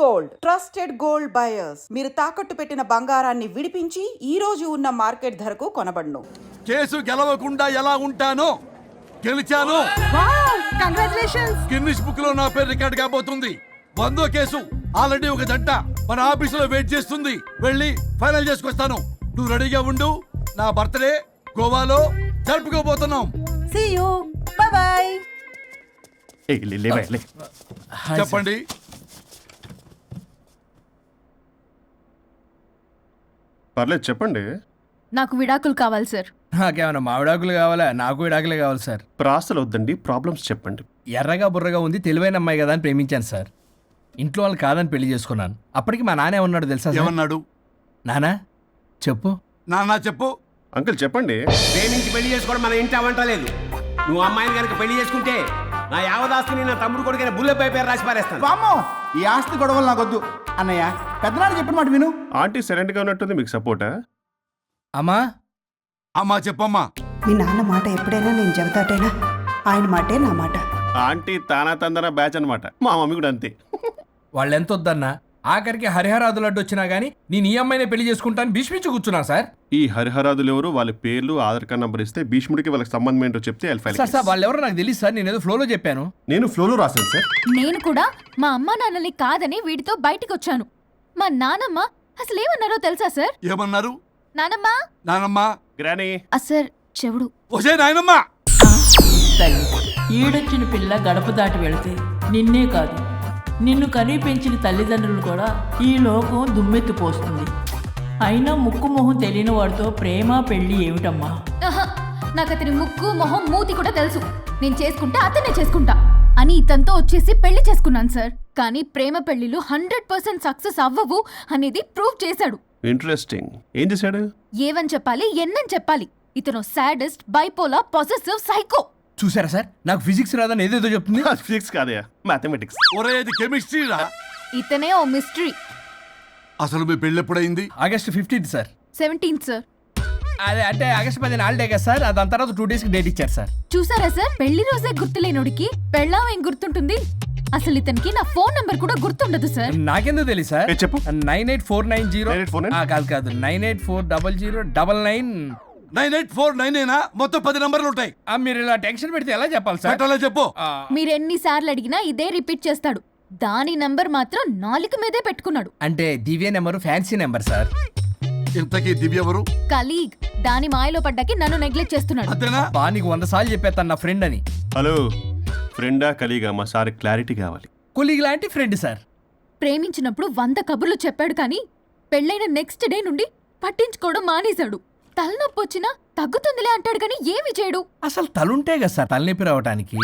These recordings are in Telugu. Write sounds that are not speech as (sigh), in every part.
గోల్డ్. Trusted gold buyers. మీరు తాకట్టు పెట్టిన బంగారాన్ని విడిపించి ఈ రోజు ఉన్న మార్కెట్ ధరకు కొనబడును. కేసు గెలవకుండా ఎలా ఉంటానో గెలిచాను. కంగ్రాచులేషన్స్! గిన్నిస్ బుక్లో నా పేరు రికార్డ్ కాబోతుంది. వందో కేసు. ఆల్రెడీ ఒక జంట మన ఆఫీసులో వెయిట్ చేస్తుంది. వెళ్ళి ఫైనల్ చేసుకొస్తాను. నువ్వు రెడీగా ఉండు. నా బర్త్డే గోవాలో జరుపుకోబోతున్నాం. See you bye bye. చెప్పండి. పర్లేదు చెప్పండి. నాకు విడాకులు కావాలి సార్. నాకేమైనా మామిడాకులు కావాలా? నాకు విడాకులే కావాలి సార్. ప్రాసలు వద్దండి ప్రాబ్లమ్స్ చెప్పండి. ఎర్రగా బుర్రగా ఉంది తెలివైన అమ్మాయి కదా అని ప్రేమించాను సార్. ఇంట్లో వాళ్ళు కాదని పెళ్ళి చేసుకున్నాను. అప్పటికి మా నాన్న ఏమన్నాడు తెలుసా సార్? ఏమన్నాడు? నానా చెప్పు. నాన్న చెప్పు. అంకుల్ చెప్పండి. ప్రేమించి పెళ్ళి చేసుకోవడం మన ఇంటి అవంట లేదు. నువ్వు అమ్మాయిని కనుక పెళ్ళి చేసుకుంటే నా యావదాస్తిని నా తమ్ముడు కొడుకైన బుల్లెపై పేరు రాసి పారేస్తాను. వామ్మో ఈ ఆస్తి గొడవలు నాకొద్దు. అన్నయ్య పెద్దనాడు చెప్పిన మాట విను. ఆంటీ సైలెంట్గా ఉన్నట్టుంది మీకు సపోర్టా? అమ్మా. అమ్మా చెప్పమ్మా. మీ నాన్న మాట ఎప్పుడైనా నేను చెబుతాటేనా? ఆయన మాటే నా మాట. ఆంటీ తానా తందన బ్యాచ్ అన్నమాట. మా మమ్మీ కూడా అంతే. వాళ్ళు ఎంత వద్దన్నా ఆఖరికి హరిహరాదులు అడ్డు వచ్చినా గానీ నేను ఈ అమ్మాయినే పెళ్ళి చేసుకుంటాను భీష్మించి కూర్చున్నా సార్. ఈ హరిహరాదులు ఎవరు వాళ్ళ పేర్లు ఆధార్ కార్డ్ నంబర్ ఇస్తే భీష్ముడికి వాళ్ళకి సంబంధం ఏంటో చెప్తే I'll file a సార్. వాళ్ళు ఎవరో నాకు తెలియదు సార్. నేను ఏదో ఫ్లోలో చెప్పాను. నేను ఫ్లోలో రాశాను సార్. నేను కూడా మా అమ్మా నాన్నని కాదని వీడితో బయటికి వచ్చాను మా నానమ్మ అసలు ఏమన్నారో తెలుసా సార్? ఏమన్నారు? నానమ్మ? నానమ్మా? గ్రానీ. ఆ సార్ చెవుడు. ఒసే నాయనమ్మా! తల్లి ఈడొచ్చిన పిల్ల గడప దాటి వెళితే నిన్నే కాదు. నిన్ను కనీ పెంచిన తల్లిదండ్రులు కూడా ఈ లోకం దుమ్మెత్తిపోస్తుంది అయినా ముక్కు మొహం తెలియని వాడితో ప్రేమ పెళ్ళి ఏమిటమ్మా? ఆహా, నాకు అతని ముక్కు మొహం మూతి కూడా తెలుసు. నేను చేసుకుంటే అతనే చేసుకుంటా. అని ఇతనితో వచ్చేసి పెళ్ళి చేసుకున్నాను సార్. కానీ ప్రేమ పెళ్ళిలు హండ్రెడ్ పర్సెంట్ సక్సెస్ అవ్వవు అనేది ప్రూవ్ చేశాడు. ఇంట్రెస్టింగ్. ఏం చేశాడు? ఏవని చెప్పాలి ఎన్నని చెప్పాలి? ఇతను సాడెస్ట్ బైపోలా పొసెసివ్ సైకో. చూసారా సార్? నాకు ఫిజిక్స్ రాదని ఏదేదో చెప్తుంది. (laughs) ఫిజిక్స్ కాదయా మ్యాథమెటిక్స్. ఒరే ఇది కెమిస్ట్రీ రా. ఇతనే ఓ మిస్టరీ. అసలు మీ పెళ్ళి ఎప్పుడైంది? August fifteenth sir. Seventeenth sir. అదే అంటే ఆగస్ట్ పదిహేను హాలిడే కదా సార్ దాని తర్వాత టూ డేస్కి డేట్ ఇచ్చారు సార్. చూసారా సార్ పెళ్ళి రోజే గుర్తులేనుడికి పెళ్ళాం ఏం గుర్తుంటుంది? అసలు ఇతనికి నా ఫోన్ నంబర్ కూడా గుర్తుండదు సార్. నాకెందుకు తెలియదు సార్? ఏ, చెప్పు. Nine eight four nine zero. 9849? కాదు కాదు. Nine eight four double zero double nine. Nine eight four nine అయినా మొత్తం పది నంబర్లు ఉంటాయి. మీరు ఇలా టెన్షన్ పెడితే ఎలా చెప్పాలి సార్? పెట్టాలో చెప్పు. ఆ, మీరు ఎన్నిసార్లు అడిగినా ఇదే రిపీట్ చేస్తాడు. దాని నంబర్ మాత్రం నాలుక మీదే పెట్టుకున్నాడు. అంటే Divya number fancy number sir. ఇంతకీ దివ్య ఎవరు? కలీగ్. దాని మాయలో పడ్డాకి నన్ను నెగ్లెక్ట్ చేస్తున్నాడు. అంతేనా? బా నీకు వంద సార్లు చెప్పేస్తాను నా ఫ్రెండ్ అని. హలో. ఫ్రెండా కలిగా మా సార్ క్లారిటీ కావాలి. కొలీగ్ లాంటి ఫ్రెండ్ సార్. ప్రేమించినప్పుడు వంద కబుర్లు చెప్పాడు కానీ పెళ్ళైన నెక్స్ట్ డే నుండి పట్టించుకోవడం మానేశాడు. తలనొప్పి వచ్చినా తగ్గుతుందిలే అంటాడు కానీ ఏమి చేయడు. అసలు తలుంటే కదా సార్ తలనొప్పి రావడానికి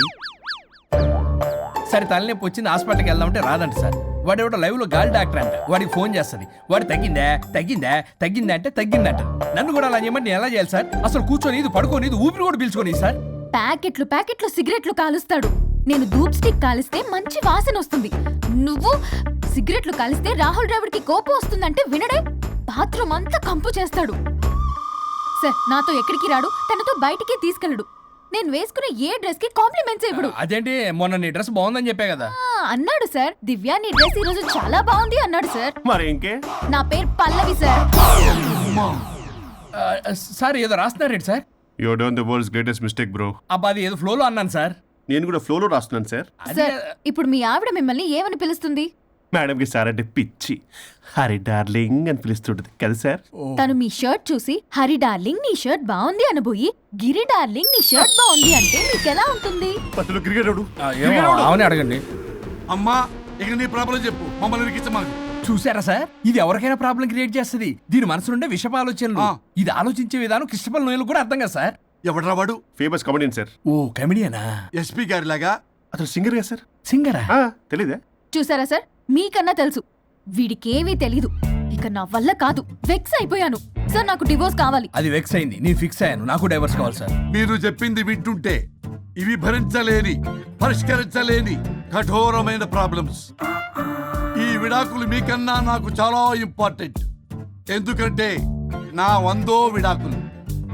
సరే తలనొప్పి వచ్చింది హాస్పిటల్కి వెళ్దామంటే రాదంట సార్. వాడు ఎవడో లైవ్లో గాలి డాక్టర్ అంట. వాడికి ఫోన్ చేస్తుంది. వాడు తగ్గిందా? తగ్గిందా? తగ్గిందా అంటే తగ్గిందంట. నన్ను కూడా అలా చేయమంటే నేను ఎలా చేయాలి సార్? అసలు కూర్చొని ఇది పడుకొని ఇది ఊపిరి కూడా పీల్చుకొని సార్? ప్యాకెట్లు ప్యాకెట్లు సిగరెట్లు కాలుస్తాడు. నేను ధూప్ స్టిక్ కాలిస్తే మంచి వాసన వస్తుంది. నువ్వు సిగరెట్లు కాలిస్తే రాహుల్ ద్రావిడ్కి కోపం వస్తుందంటే వినడే బాత్రూమ్ అంతా కంపు చేస్తాడు. సార్ నాతో ఎక్కడికి రాడు? తనతో బయటికి తీసుకెళ్ళడు. నేను వేసుకున్న ఏ డ్రెస్కి కాంప్లిమెంట్స్ ఇవ్వడు. అదేంటి? మొన్న నీ డ్రెస్ బాగుందని చెప్పే కదా. అన్నాడు సార్. దివ్య నీ డ్రెస్ ఈ రోజు చాలా బాగుంది అన్నాడు సార్. మరి ఇంకే? నా పేరు పల్లవి సార్. సార్ ఏదో రాస్తున్నారేంటి sir? You done the world's greatest mistake bro అబ్బా అది ఏదో ఫ్లోలో అన్నాను సార్ నేను కూడా ఫ్లోలో రాస్తున్నాను సార్ సార్ ఇప్పుడు మీ ఆవిడ మిమ్మల్ని ఏమని పిలుస్తుంది? మేడంకి సార్ అంటే పిచ్చి. హరి డార్లింగ్ అని పిలుస్తుంటది. కదా సార్ తను మీ షర్ట్ చూసి హరి డార్లింగ్ నీ షర్ట్ బాగుంది అనబోయి గిరి డార్లింగ్ నీ షర్ట్ బాగుంది అంటే ఉంటుంది? క్రికెట్ ఆ, ఏమో, అవునే అడగండి. అమ్మా ఇక నీ ప్రాబ్లం చెప్పు. మమ్మల్ని ఇరికించమాకు చూసారా సార్? ఇది ఎవరికైనా ప్రాబ్లం క్రియేట్ చేస్తుంది. దీని మనసు నుండే విషప ఆలోచనలు. ఇది ఆలోచించే విధానం కృష్ణపల్ నోయలు కూడా అర్థం కదా సార్? ఎవడ్రా వాడు? ఫేమస్ కమెడియన్ సార్ ఓ కమెడియనా ఎస్పీ గారి లాగా అతను సింగర్ కదా సార్ సింగరా తెలీదా. చూసారా సార్ మీకన్నా తెలుసు. వీడికేమీ తెలీదు. ఇక నా వల్ల కాదు. వెక్స్ అయిపోయాను. సార్ నాకు డివోర్స్ కావాలి. అది వెక్స్ అయింది. నేను ఫిక్స్ అయ్యాను. నాకు డైవర్స్ కావాలి సార్ మీరు చెప్పింది వింటుంటే ఇవి భరించలేని పరిష్కరించలేని కఠోరమైన ప్రాబ్లమ్స్ విడాకులు మీకన్నా నాకు చాలా ఇంపార్టెంట్. ఎందుకంటే నా వందో విడాకులు.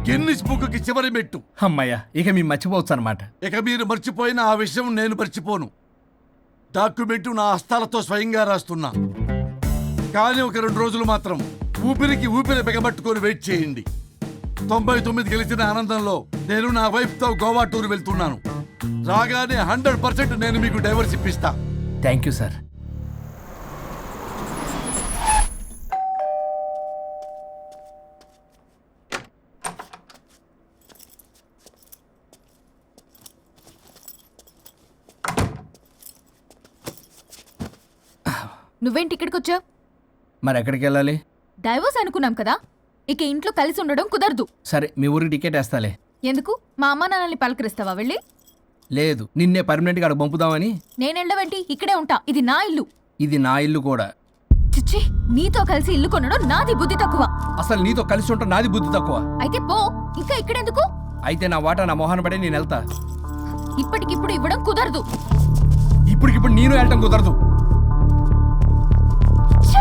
గిన్నిస్ బుక్కి చివరి మెట్టు. అమ్మయ్య ఇక మేము మర్చిపోవచ్చు అనమాట ఇక మీరు మర్చిపోయిన ఆ విషయం నేను మర్చిపోను. డాక్యుమెంట్ నా హస్తాలతో స్వయంగా రాస్తున్నా. కానీ ఒక రెండు రోజులు మాత్రం ఊపిరికి ఊపిరి బిగబట్టుకొని వెయిట్ చేయండి. తొంభై తొమ్మిది గెలిచిన ఆనందంలో నేను నా వైఫ్తో గోవా టూర్ వెళ్తున్నాను. రాగానే హండ్రెడ్ పర్సెంట్ నేను మీకు డైవర్స్ ఇప్పిస్తా. Thank you sir. నువ్వేంటి ఇక్కడికి వచ్చావు మరి ఎక్కడికి వెళ్ళాలి డైవోర్స్ అనుకున్నాం కదా ఇక ఇంట్లో కలిసి ఉండడం కుదరదు. సరే మీ ఊరికి టికెట్ వేస్తాలే. ఎందుకు? మా అమ్మ నాన్నల్ని పలకరిస్తావా వెళ్ళి? లేదు నిన్నే పర్మనెంట్గా అక్కడ పంపుదామని. నేను వెళ్ళవేంటి ఇక్కడే ఉంటా ఇది నా ఇల్లు. ఇది నా ఇల్లు కూడా. చిచ్చి నీతో కలిసి ఇల్లు కొనడం నాది బుద్ధి తక్కువ. అసలు నీతో కలిసి ఉంటా నాది బుద్ధి తక్కువ. అయితే పో ఇంకా ఇక్కడెందుకు? అయితే నా వాటా నా మొహాన పడే నేను వెళ్తా. ఇప్పటికిప్పుడు ఇవ్వడం కుదరదు. ఇప్పటికిప్పుడు నేను వెళ్ళటం కుదరదు. 去！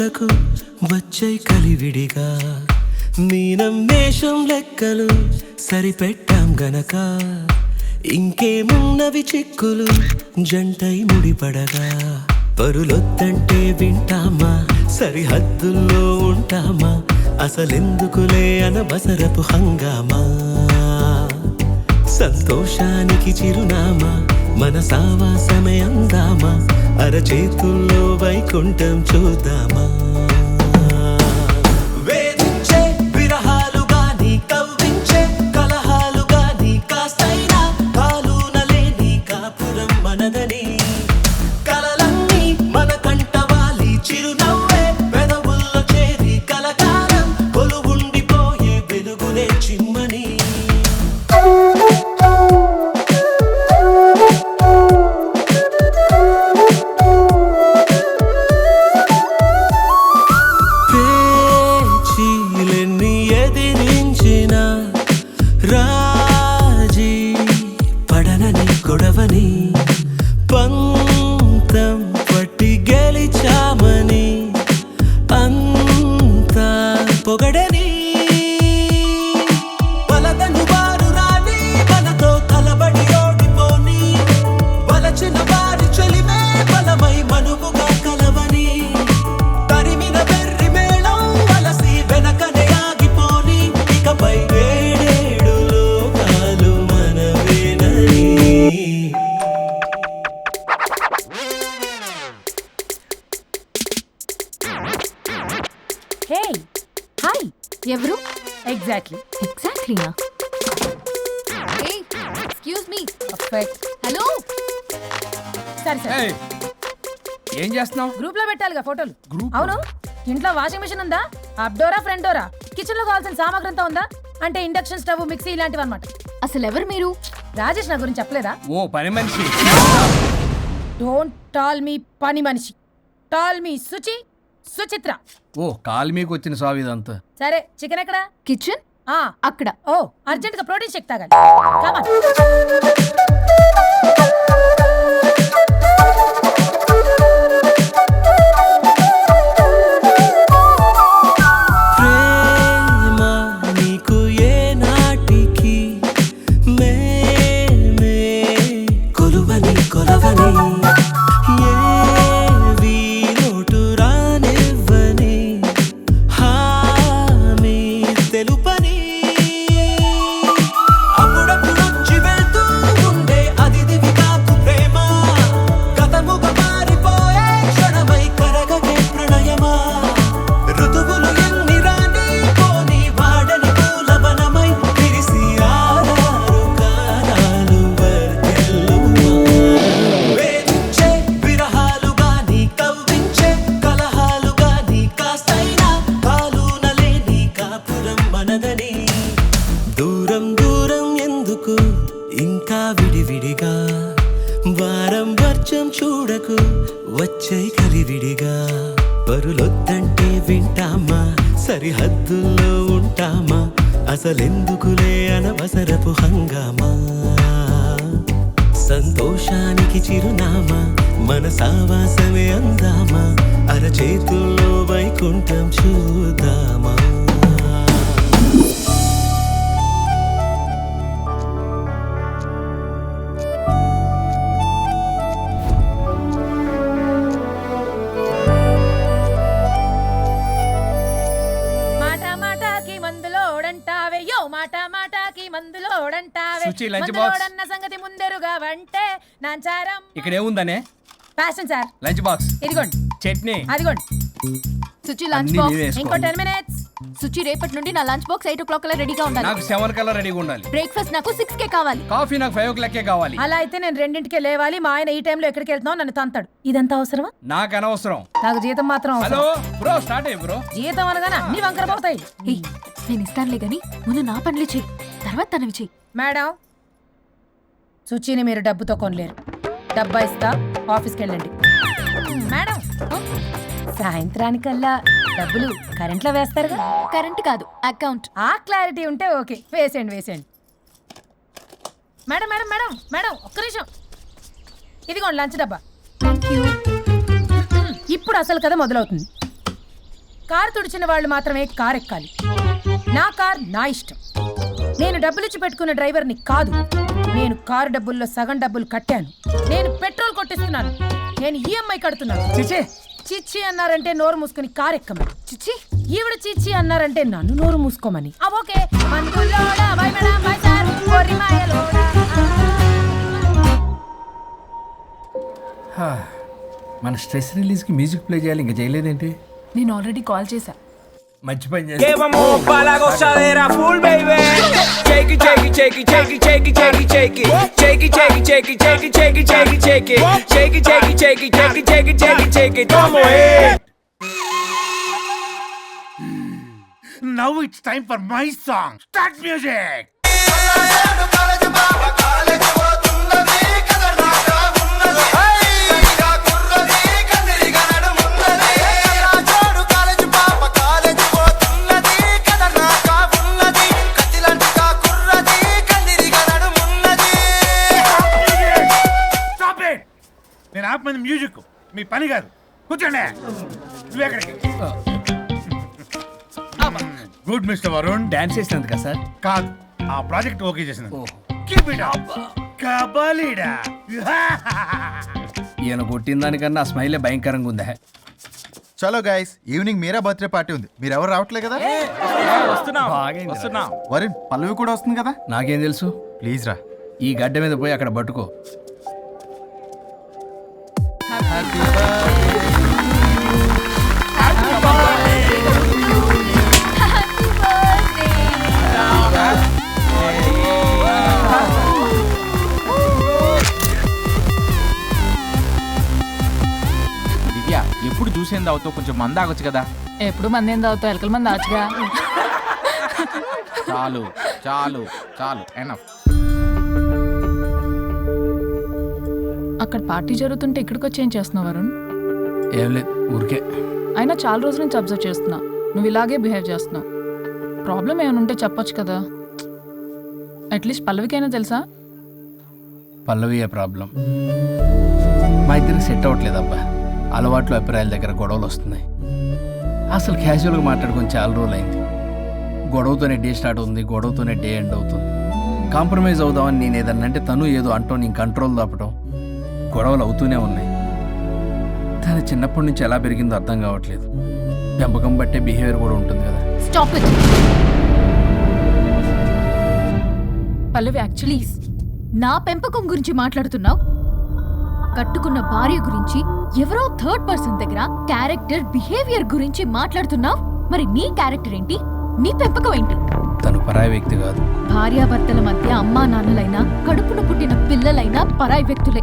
చూడకు వచ్చై కలివిడిగా. మీనం మేషం లెక్కలు సరిపెట్టాం గనక. ఇంకేమున్నవి చిక్కులు జంటై ముడిపడగా. పరులొద్దంటే వింటామా? సరిహద్దుల్లో ఉంటామా? అసలెందుకులే అనవసరపు హంగామా? సంతోషానికి చిరునామా? మన సావాసమే అందామా? అరచేతుల్లో వైకుంఠం చూద్దామా? ఎగ్జాక్ట్లీ ఎగ్జాక్ట్లీనా ఏ ఎక్స్క్యూజ్ మీ హలో సరే సరే ఏయ్, ఏం చేస్తున్నావు? గ్రూప్లో పెట్టాలిగా ఫోటోలు. గ్రూప్ అవును. ఇంట్లో వాషింగ్ మిషన్ ఉందా? అప్డోరా ఫ్రంట్ డోరా కిచెన్లో కావాల్సిన సామాగ్రి అంతా ఉందా? అంటే ఇండక్షన్ స్టవ్ మిక్సీ ఇలాంటివి అనమాట అసలు ఎవరు మీరు? రాజేష్ నా గురించి చెప్పలేదా? ఓ పని మనిషి. డోంట్ టాల్ మీ పని మనిషి. టాల్ మీ సుచి సుచిత్ర. ఓ కాలు మీకు వచ్చిన సాగు ఇదంతా సరే చికెన్ ఎక్కడా? కిచెన్ అక్కడ. ఓ అర్జెంట్గా ప్రోటీన్ షేక్ తాగాలి. ఎందుకు? ఇంకా విడివిడిగా. వారం వర్షం చూడకు వచ్చే కలివిడిగా. పరులొద్దంటే వింటామా? సరిహద్దుల్లో ఉంటామా? అసలెందుకులే అనవసరపు హంగామా? సంతోషానికి చిరునామా? మన సావాసమే అందామా? అరచేతుల్లో వైకుంఠం చూద్దామా? Suchi, lunch box. మందులోడన్న సంగతి ముందెరుగా వంటే నాంచారం ఇక్కడ ఏముందనే? Fashion sir lunch box. ఇదిగోండి. చట్నీ. అదిగోండి. లంచ్ అన్నీ బాక్స్. ఇంకో వేసుకోవాలి. Ten minutes. సుచి రేపటి నుండి నా lunch box eight o'clock రెడీగా ఉండాలి. నాకు సెవెన్ కల్లా రెడీగా ఉండాలి. బ్రేక్ఫాస్ట్ నాకు సిక్స్ కే కావాలి. కాఫీ నాకు ఫైవ్ ఓ క్లాకే కావాలి. అలా అయితే నేను రెండింటికే లేవాలి. మా ఆయన ఈ టైంలో ఎక్కడికి వెళ్తున్నావు? నన్ను తంతాడు. ఇదంతా అవసరమా? నాకు అనవసరం. నాకు జీతం మాత్రం హలో అవసరం బ్రో స్టార్ట్ అయ్యి బ్రో. జీతం అనగానే అన్ని వంకర పోతాయి ఏయ్, నేను ఇస్తానులే గాని ముందు నా పనులు చెయ్యి. తర్వాత తనవి చెయ్యి. మేడం సుచిని మీరు డబ్బుతో కొనలేరు. డబ్బా ఇస్తా ఆఫీస్కి వెళ్ళండి. మేడం సాయంత్రానికల్లా డబ్బులు కరెంట్లో వేస్తారుగా? కరెంట్ కాదు అకౌంట్. ఆ క్లారిటీ ఉంటే ఓకే. వేసేయండి వేసేయండి. మేడం మేడం మేడం మేడం ఒక్క నిమిషం. ఇదిగోండి లంచ్ డబ్బా. థ్యాంక్ యూ ఇప్పుడు అసలు కథ మొదలవుతుంది. కారు తుడిచిన వాళ్ళు మాత్రమే కార్ ఎక్కాలి. నా కార్ నా ఇష్టం. నేను డబ్బులు ఇచ్చి పెట్టుకున్న డ్రైవర్ని కాదు. నేను కారు డబ్బుల్లో సగం డబ్బులు కట్టాను. నేను పెట్రోల్ కొట్టిస్తున్నాను. నేను ఈఎంఐ కడుతున్నాను. చిచే చిచ్చి అన్నారంటే నోరు మూసుకుని కార్ ఎక్కమని చిచ్చి ఈవిడ చిచ్చి అన్నారంటే నన్ను నోరు మూసుకోమని. మాయలోడా. మన స్ట్రెస్ రిలీజ్కి మ్యూజిక్ ప్లే చేయాలి ఇంకా చేయలేదేంటి? నేను ఆల్రెడీ కాల్ చేశా. మంచి పని shake it, shake it, shake it, shake it, shake it, shake it. Shake it, shake it, shake it, shake it, shake it, shake it, shake it. Vamos, eh. Now it's time for my song start music stop నేను ఆపమంది మ్యూజిక్ మీ పని కాదు. కూర్చోండి. నువ్వు ఎక్కడికి? Good mister Varun. డాన్స్ చేసినందుక సార్? కాదు ఆ ప్రాజెక్ట్ ఓకే చేసింది కీప్ ఇట్ అప్ కబలిడా. ఈయన కొట్టిన దానికన్నా ఆ స్మైలే భయంకరంగా ఉందా? చలో guys evening Meera birthday party ఉంది. మీరు ఎవరు రావట్లే కదా? వరుణ్ పల్లవి కూడా వస్తుంది కదా? నాకేం తెలుసు? ప్లీజ్ రా. ఈ గడ్డ మీద పోయి అక్కడ పట్టుకో. దివ్య ఎప్పుడు చూసేంది అవుతావు కొంచెం మందాగొచ్చు కదా. ఎప్పుడు మంది ఏం తాగుతావు? ఎలకల మంది దాచుగా చాలు చాలు చాలు. ఎనఫ్ అక్కడ పార్టీ జరుగుతుంటే ఇక్కడికి వచ్చి ఏం చేస్తున్నావు వరుణ్? ఏం లేదు ఊరికే. అయినా చాలా రోజుల నుంచి అబ్జర్వ్ చేస్తున్నా. నువ్వు ఇలాగే బిహేవ్ చేస్తున్నావు. ప్రాబ్లం ఏమైనా ఉంటే చెప్పొచ్చు కదా. అట్లీస్ట్ పల్లవికైనా తెలుసా? పల్లవియే ప్రాబ్లం మా ఇద్దరికి సెట్ అవ్వట్లేదు అబ్బా. అలవాట్లు అభిప్రాయాల దగ్గర గొడవలు వస్తున్నాయి. అసలు క్యాజువల్గా మాట్లాడుకొని చాలా రోజులు అయింది గొడవతోనే డే స్టార్ట్ అవుతుంది గొడవతోనే డే ఎండ్ అవుతుంది. కాంప్రమైజ్ అవుదామని నేను ఏదన్నా అంటే తను ఏదో అంటాం నేను కంట్రోల్ తప్పడం గొడవలు అవుతూనే ఉన్నాయి. తను చిన్నప్పటి నుంచి ఎలా పెరిగిందో అర్థం కావట్లేదు. పెంపకం బట్టే బిహేవియర్ కూడా ఉంటుంది కదా. Stop it. పల్లవి యాక్చువల్లీ నా పెంపకం గురించి మాట్లాడుతున్నావు? కట్టుకున్న భార్య గురించి ఎవరో థర్డ్ పర్సన్ దగ్గర క్యారెక్టర్ బిహేవియర్ గురించి మాట్లాడుతున్నావు? మరి నీ క్యారెక్టర్ ఏంటి? నీ పెంపకం ఏంటి? తను పరాయి వ్యక్తి కాదు. భార్యాభర్తల మధ్య అమ్మా నాన్నలైనా కడుపున పుట్టిన పిల్లలైనా పరాయి వ్యక్తులే.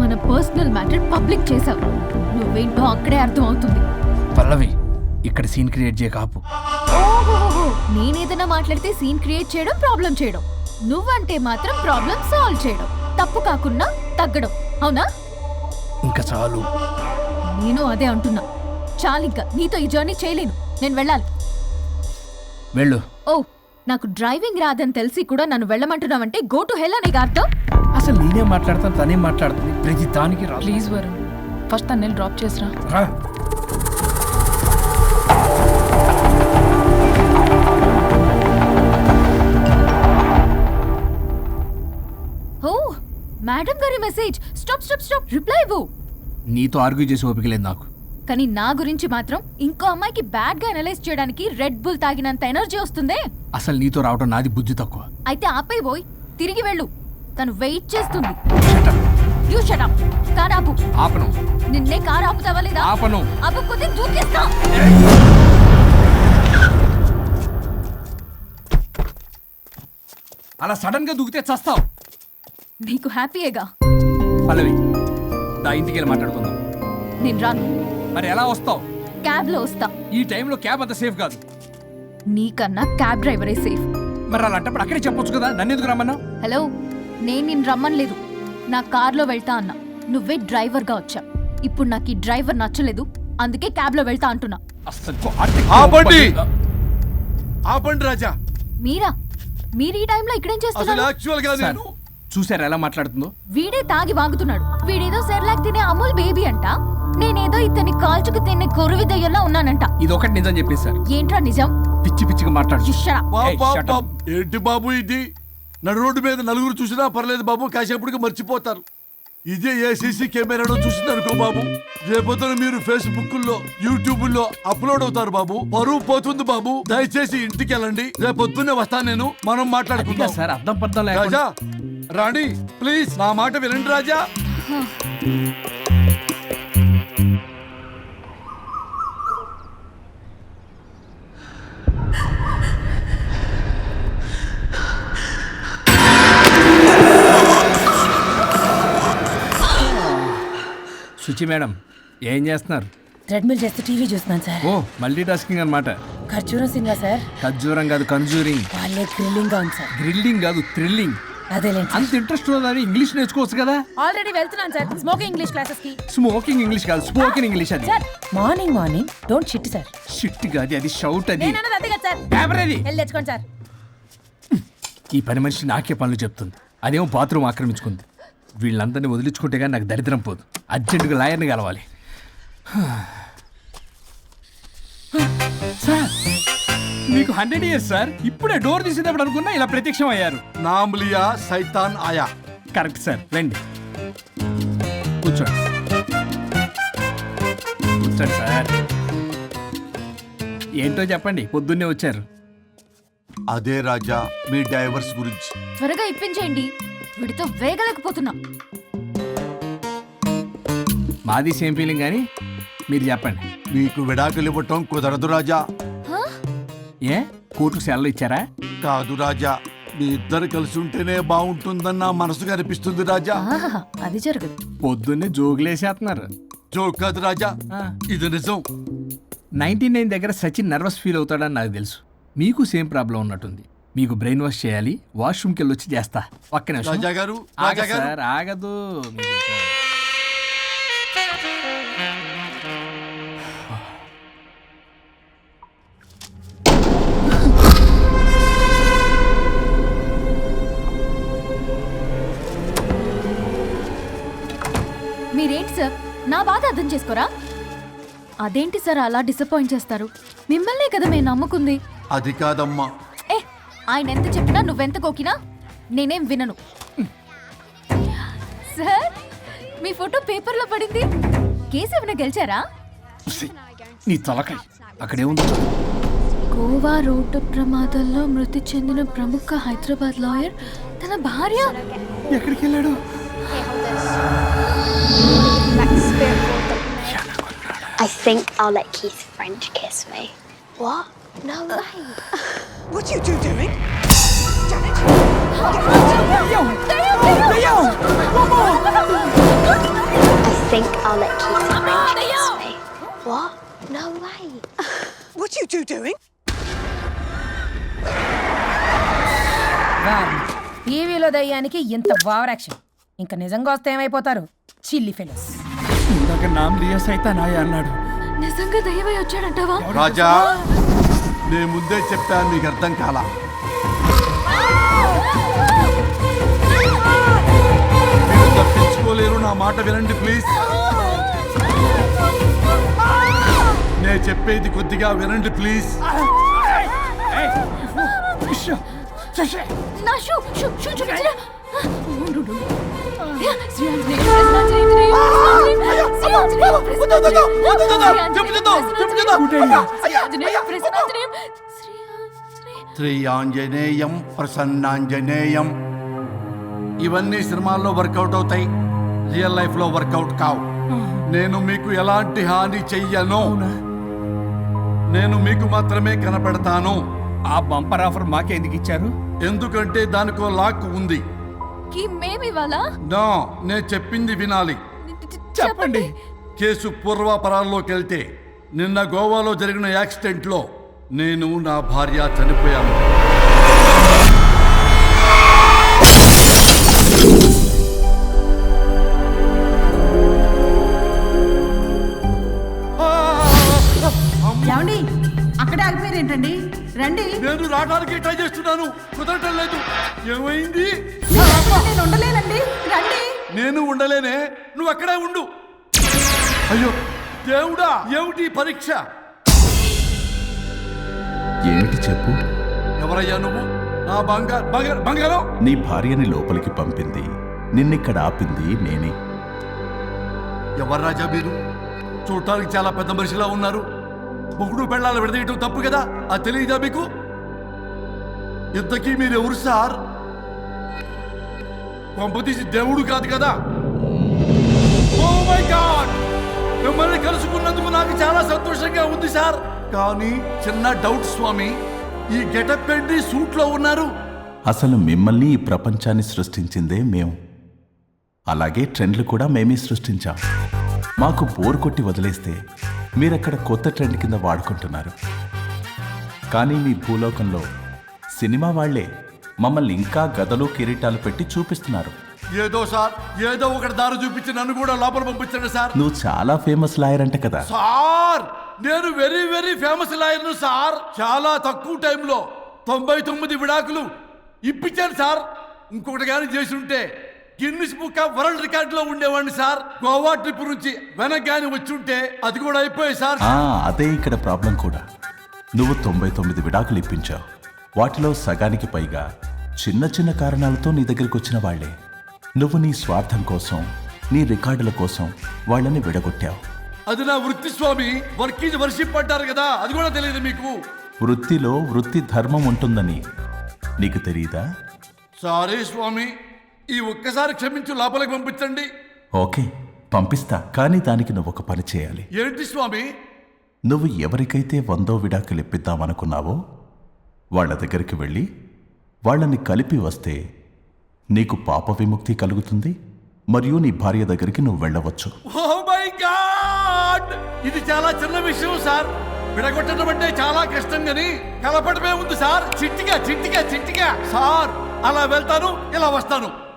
మన పర్సనల్ మ్యాటర్ పబ్లిక్ చేసావు. నువ్వేంటో అక్కడే అర్థం అవుతుంది పల్లవి ఇక్కడ సీన్ క్రియేట్ చేయ కాపు. నేనేదైనా మాట్లాడితే సీన్ క్రియేట్ చేయడం ప్రాబ్లం చేయడం. నువ్వంటే మాత్రం ప్రాబ్లం సాల్వ్ చేయడం. తప్పు కాకుండా తగ్గడం. అవునా? ఇంకా చాలు. నేను అదే అంటున్నా. చాలింకా నీతో ఈ జర్నీ చేయలేను. నేను వెళ్ళాలి. వెళ్ళు. ఓ నాకు డ్రైవింగ్ రాదని తెలిసి కూడా నన్ను వెళ్ళమంటున్నావంటే గో టు హెల్ అనే అర్థం? అసలు నేనే మాట్లాడతాను తనే మాట్లాడుతుంది? ప్రతి దానికి రా ప్లీజ్ వరుణ్ ఫస్ట్ తన్నేళ్ళు డ్రాప్ చేసిరా. రా. ఓ మేడం గారి message. Stop stop stop reply ఇవ్వు. నీతో ఆర్గ్యూ చేసి ఓపిక లేదు నాకు. కానీ నా గురించి మాత్రం ఇంకో అమ్మాయికి బ్యాడ్గా అనలైజ్ చేయడానికి రెడ్ బుల్ తాగినంత ఎనర్జీ వస్తుందే. అసలు నీతో రావడం నాది బుద్ధి తక్కువ. అయితే ఆపై పోయి తిరిగి వెళ్ళు. తను వెయిట్ చేస్తుంది. యూ షటప్ కార్ ఆపు ఆపను. నిన్నే కార్ ఆపుతావా లేదా ఆపను ఆపకపోతే దూకేస్తా. అలా సడన్గా దూకితే చస్తావు. నీకు హ్యాపీయేగా? పల్లవి దా ఇంటికి వెళ్ళి మాట్లాడుకుందాం. నేను రాను. మరి ఎలా వస్తావు? క్యాబ్లో వస్తా. ఈ టైంలో క్యాబ్ అంత సేఫ్ కాదు. నీకన్నా క్యాబ్ డ్రైవరే సేఫ్. మరి అలాంటప్పుడు అక్కడే చెప్పొచ్చు కదా? నన్ను ఎందుకు రమ్మన్నావు? హలో? నేను నిన్ను రమ్మనలేదు. నా కార్లో వెళ్తా అన్నా. నువ్వే డ్రైవర్గా వచ్చా ఇప్పుడు నాకు ఈ డ్రైవర్ నచ్చలేదు. అందుకే క్యాబ్లో వెళ్తా అంటున్నా. ఆపండి. ఆపండి రాజా. మీరా? మీరు ఈ టైంలో ఇక్కడేం చేస్తున్నారు? యాక్చువల్గా సార్, నేను చూసారా ఎలా మాట్లాడుతుందో? వీడే తాగి వాగుతున్నాడు. వీడేదో సెర్లాక్ తినే అమూల్ బేబీ అంట. నేనేదో ఇతని కాల్చుకు తినే కొరువి దయ్యంలో ఉన్నానంట. ఇది ఒకటి నిజం చెప్పేసి సార్ ఏంట్రా నిజం? పిచ్చి పిచ్చిగా మాట్లాడు. ఏంటి బాబు ఇది? నడు రోడ్డు మీద నలుగురు చూసినా పర్లేదు బాబు కాసేపటికి మర్చిపోతారు. ఇదే ఏ సీసీ కెమెరాలో చూసింది అనుకో బాబు. రేపొద్దున మీరు ఫేస్బుక్లో యూట్యూబ్లో అప్లోడ్ అవుతారు బాబు. పరువు పోతుంది బాబు. దయచేసి ఇంటికి వెళ్ళండి రేపొద్దున్నే వస్తాను నేను. మనం మాట్లాడుకుందాం. సార్ అర్థం లేకుండా రాజా రాణి ప్లీజ్ నా మాట వినండి రాజా. శుచి మేడం ఏం చేస్తున్నారు? ట్రెడ్మిల్ చేస్తే టీవీ చూస్తున్నాను సార్. ఓ మల్టీ టాస్కింగ్ అనమాట ఖర్చూరం సినిమా సార్. ఖర్జూరం కాదు కన్జూరింగ్ వాళ్ళే థ్రిల్లింగ్గా ఉంది సార్. గ్రిల్లింగ్ కాదు థ్రిల్లింగ్. అదేలేండి అంత ఇంట్రెస్ట్ ఉన్నదని ఇంగ్లీష్ నేర్చుకోవచ్చు కదా? ఆల్రెడీ వెళ్తున్నాను సార్ స్మోకింగ్ ఇంగ్లీష్ క్లాసెస్కి స్మోకింగ్ ఇంగ్లీష్ కాదు స్పోకెన్ ఇంగ్లీష్ అది. Sir morning morning don't shit sir. Shit కాదు అది షౌట్ అది. నేను అన్నది అదే కదా సార్. పేపర్ అది. వెళ్ళి తెచ్చుకోండి సార్. ఈ పని మనిషి నాకే పనులు చెప్తుంది. అదేమో బాత్రూమ్ ఆక్రమించుకుంది. వీళ్ళందరినీ వదిలించుకుంటే కానీ నాకు దరిద్రం పోదు. అర్జెంటుగా లాయర్ని కలవాలి. సార్ మీకు హండ్రెడ్ ఇయర్స్ సార్. ఇప్పుడే డోర్ తీసేటప్పుడు అనుకున్నా ఇలా ప్రత్యక్షం అయ్యారు. నామ్లియా సైతాన్ ఆయా. కరెక్ట్ సార్ రండి. కూర్చోండి. కూర్చోండి సార్. ఏంటో చెప్పండి పొద్దున్నే వచ్చారు. అదే రాజా మీ డైవర్స్ గురించి. త్వరగా ఇప్పించేయండి. వీడితో వేగలేకపోతున్నా. మాది సేమ్ ఫీలింగ్ కానీ మీరు చెప్పండి. మీకు విడాకులు ఇవ్వటం కుదరదు రాజా. హా? ఏ? కోర్టుకు సెలవు ఇచ్చారా? కాదు రాజా. మీ ఇద్దరు కలిసి ఉంటేనే బాగుంటుందన్న మనసుకు అనిపిస్తుంది రాజా. అది జరగదు. పొద్దున్నే జోగులేసేస్తున్నారు జోక్ కాదు రాజా. ఇది నిజం. నైన్టీ నైన్ దగ్గర సచిన్ నర్వస్ ఫీల్ అవుతాడని నాకు తెలుసు. మీకు సేమ్ ప్రాబ్లం ఉన్నట్టుంది. మీకు బ్రెయిన్ వాష్ చేయాలి వాష్రూమ్కి వెళ్ళి వచ్చి చేస్తా. రాజా గారు రాజా గారు. సార్ ఆగదు. మీరేంటి సార్? నా బాధ అర్థం చేసుకోరా? అదేంటి సార్ అలా డిసప్పాయింట్ చేస్తారు? మిమ్మల్నే కదా మేము నమ్ముకుంది. అది కాదమ్మా. ఆయన ఎంత చెప్పినా నువ్వెంత కోకినా నేనేం వినను. సార్ మీ ఫోటో పేపర్లో పడింది. కేసు ఏమైనా గెలిచారా? నీ తలకాయ. అక్కడేముంది గోవా రోడ్డు ప్రమాదంలో మృతి చెందిన ప్రముఖ హైదరాబాద్ లాయర్ తన భార్య. ఎక్కడికి వెళ్ళాడు? I think I'll let Keith French kiss me. What? No way. What are you two doing? I think I'll let Keith French kiss me. What? No way. What are you two doing? వారిని టీవీలో దయ్యానికి ఇంత ఓవర్ యాక్షన్ ఇంకా నిజంగా వస్తే ఏమైపోతారు చిల్లి ఫెలోస్ ఇందాక నామ్ లియా సైతానాయ అన్నాడు నిజంగా దయ్యమై వచ్చాడంటావా రాజా నేను ముందే చెప్పాను నీకు అర్థం కాలా. మీరు తప్పించుకోలేరు నా మాట వినండి ప్లీజ్ నేను చెప్పేది కొద్దిగా వినండి ప్లీజ్ నా shoe shoe shoe Shri Anjaneyam ప్రసన్నాంజనేయం. ఇవన్నీ సినిమాల్లో వర్కౌట్ అవుతాయి. రియల్ లైఫ్లో వర్కౌట్ కావు. నేను మీకు ఎలాంటి హాని చెయ్యను. నేను మీకు మాత్రమే కనపడతాను. ఆ బంపర్ ఆఫర్ మాకే ఎందుకు ఇచ్చారు? ఎందుకంటే దానికో లాక్ ఉంది. కి మేమివాలా నో నేను చెప్పింది వినాలి. చెప్పండి. కేసు పూర్వాపరాల్లోకి వెళ్తే నిన్న గోవాలో జరిగిన యాక్సిడెంట్లో నేను నా భార్య చనిపోయాను. రండి. నేను రావడానికి ట్రై చేస్తున్నాను. కుదరటం లేదు. ఏమైంది? నేను ఉండలేనండి. రండి. నేను ఉండలేనే. నువ్వు అక్కడే ఉండు. అయ్యో! దేవుడా ఏమిటి పరీక్ష? ఏమిటి చెప్పు? ఎవరయ్యా నువ్వు? నా బంగారు బంగారు బంగారం? నీ భార్యని లోపలికి పంపింది. నిన్నిక్కడ ఆపింది నేనే. ఎవరు రాజా మీరు? చూడటానికి చాలా పెద్ద మనిషిలా ఉన్నారు. మొగుడు పెళ్ళాలు విడదీయటం తప్పు కదా? అది తెలియదా మీకు? ఇంతకీ మీరు ఎవరు సార్ పంపతీసి దేవుడు కాదు కదా? Oh my God! మిమ్మల్ని కలుసుకున్నందుకు నాకు చాలా సంతోషంగా ఉంది సార్. కానీ చిన్న డౌట్ స్వామి ఈ గెటప్ పెట్టి సూట్లో ఉన్నారు. అసలు మిమ్మల్ని ఈ ప్రపంచాన్ని సృష్టించిందే మేము. అలాగే ట్రెండ్లు కూడా మేమే సృష్టించాం. మాకు బోర్ కొట్టి వదిలేస్తే మీరక్కడ కొత్త ట్రెండ్ కింద వాడుకుంటున్నారు? కానీ మీ భూలోకంలో సినిమా వాళ్ళే మమ్మల్ని ఇంకా గదలు కిరీటాలు పెట్టి చూపిస్తున్నారు. ఏదో సార్ ఏదో ఒకటి దారి చూపించి నన్ను కూడా లోపల పంపించండి సార్. నువ్వు చాలా ఫేమస్ లాయర్ అంట కదా. సార్ నేను వెరీ వెరీ ఫేమస్ లాయర్ను సార్. చాలా తక్కువ టైంలో తొంభై తొమ్మిది విడాకులు ఇప్పించాను సార్. ఇంకొకటి కానీ చేసి ఉంటే గిన్నిస్ బుక్ ఆఫ్ వరల్డ్ రికార్డ్లో ఉండేవాడిని సార్. గోవా ట్రిప్ నుంచి వచ్చి ఉంటే అది కూడా అయిపోయాయి సార్. ఆ, అదే ఇక్కడ ప్రాబ్లం కూడా. నువ్వు తొంభై తొమ్మిది విడాకులు ఇప్పించావు. వాటిలో సగానికి పైగా చిన్న చిన్న కారణాలతో నీ దగ్గరికి వచ్చిన వాళ్ళే నువ్వు నీ స్వార్థం కోసం నీ రికార్డుల కోసం వాళ్ళని విడగొట్టావు. అది నా వృత్తి స్వామి. వర్క్ ఈజ్ వర్షిప్ అంటారు కదా అది కూడా తెలియదు మీకు. వృత్తిలో వృత్తి ధర్మం ఉంటుందని నీకు తెలియదా సారీ స్వామి. ఈ ఒక్కసారి క్షమించు లోపలికి పంపించండి. ఓకే పంపిస్తా. కానీ దానికి నువ్వు ఒక పని చేయాలి. ఏంటి స్వామి? నువ్వు ఎవరికైతే వందో విడాకులు ఇప్పిద్దామనుకున్నావో వాళ్ళ దగ్గరికి వెళ్ళి వాళ్ళని కలిపి వస్తే నీకు పాప విముక్తి కలుగుతుంది మరియు నీ భార్య దగ్గరికి నువ్వు వెళ్ళవచ్చు. గాడ్ ఇది చాలా చిన్న విషయం సార్. విడగొట్టడం అంటే చాలా కష్టం గని కలపడమే ఉంది సార్. చిట్టిగా చిట్టిగా చిట్టిగా. సార్ అలా వెళ్తాను ఇలా వస్తాను.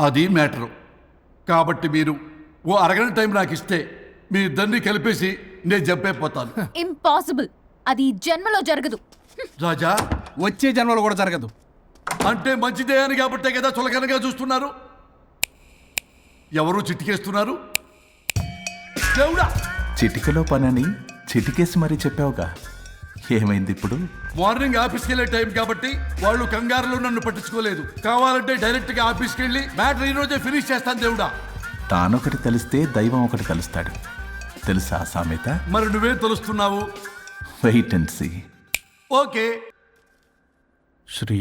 అది మ్యాటరు. కాబట్టి మీరు ఓ అరగంట టైం నాకు ఇస్తే మీ ఇద్దరిని కలిపేసి నేను జంపైపోతాను (laughs) ఇంపాసిబుల్. అది ఈ జన్మలో జరగదు. రాజా? వచ్చే జన్మలో కూడా జరగదు. అంటే మంచిదే అని కాబట్టే కదా చులకనగా చూస్తున్నారు? ఎవరు చిట్టికేస్తున్నారు దేవుడా! చిటికలో పనని చిటికేసి మరీ చెప్పావుగా. ఏమైంది ఇప్పుడు? మార్నింగ్ ఆఫీస్కి వెళ్ళే టైం కాబట్టి వాళ్ళు కంగారులో నన్ను పట్టించుకోలేదు. కావాలంటే డైరెక్ట్గా ఆఫీస్కి వెళ్ళి మ్యాటర్ ఈ రోజే ఫినిష్ చేస్తాను దేవుడా. తానొకటి తెలిస్తే దైవం ఒకటి కలుస్తాడు. తెలుసా సామెత? మరి నువ్వేం తెలుస్తున్నావు? Wait and see okay. Sri